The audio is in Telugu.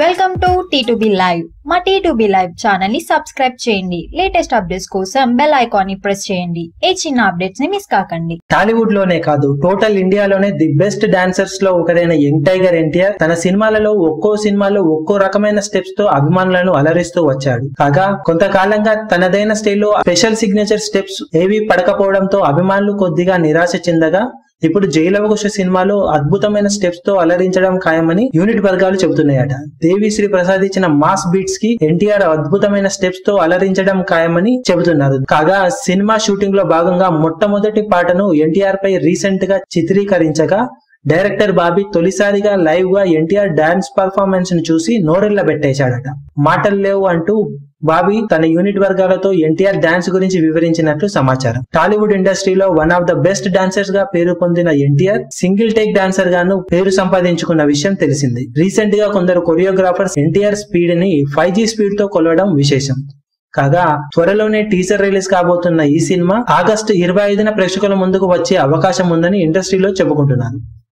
Welcome to T two B live మా టీ టు బి లైవ్ ఛానల్ని సబ్స్క్రైబ్ చేయండి. లేటెస్ట్ అప్డేట్స్ కోసం బెల్ ఐకాన్ని ప్రెస్ చేయండి. ఏ చిన్న అప్డేట్స్ని మిస్ కాకండి. టాలీవుడ్లోనే కాదు టోటల్ ఇండియాలోనే ది బెస్ట్ డాన్సర్స్లో ఒకరైన యంగ్ టైగర్ ఎన్టీఆర్ తన సినిమాలలో ఒక్కో సినిమాలో ఒక్కో రకమైన స్టెప్స్తో అభిమానులను అలరిస్తూ వచ్చాడు. కాగా కొంతకాలంగా తనదైన స్టైల్లో స్పెషల్ సిగ్నేచర్ స్టెప్స్ ఏవి పడకపోవడంతో అభిమానులు కొద్దిగా నిరాశ చెందగా ఇప్పుడు జైలవకుశ సినిమాలో అద్భుతమైన స్టెప్స్తో అలరించడం ఖాయమని యూనిట్ వర్గాలు చెబుతున్నాయట. దేవిశ్రీ ప్రసాద్ ఇచ్చిన మాస్ బీట్స్కి ఎన్టీఆర్ అద్భుతమైన స్టెప్స్తో అలరించడం ఖాయమని చెబుతున్నారు. కాగా సినిమా షూటింగ్లో భాగంగా మొట్టమొదటి పాటను ఎన్టీఆర్ పై రీసెంట్గా చిత్రీకరించగా డైరెక్టర్ బాబీ తొలిసారిగా లైవ్గా ఎన్టీఆర్ డాన్స్ పర్ఫార్మెన్స్ను చూసి నోరెళ్ళ పెట్టేశాడట మాటలు లేవు అంటూ బాబీ తన యూనిట్ వర్గాలతో ఎన్టీఆర్ డాన్స్ గురించి వివరించినట్లు సమాచారం. టాలీవుడ్ ఇండస్ట్రీలో వన్ ఆఫ్ ద బెస్ట్ డాన్సర్స్గా పేరు పొందిన ఎన్టీఆర్ సింగిల్ టేక్ డాన్సర్ గాను పేరు సంపాదించుకున్న విషయం తెలిసింది. రీసెంట్గా కొందరు కొరియోగ్రాఫర్స్ ఎన్టీఆర్ స్పీడ్ని ఫైవ్ జీ స్పీడ్తో కొలవడం విశేషం. కాగా త్వరలోనే టీజర్ రిలీజ్ కాబోతున్న ఈ సినిమా ఆగస్టు ఇరవై ఐదున ప్రేక్షకుల ముందుకు వచ్చే అవకాశం ఉందని ఇండస్ట్రీలో చెప్పుకుంటున్నారు.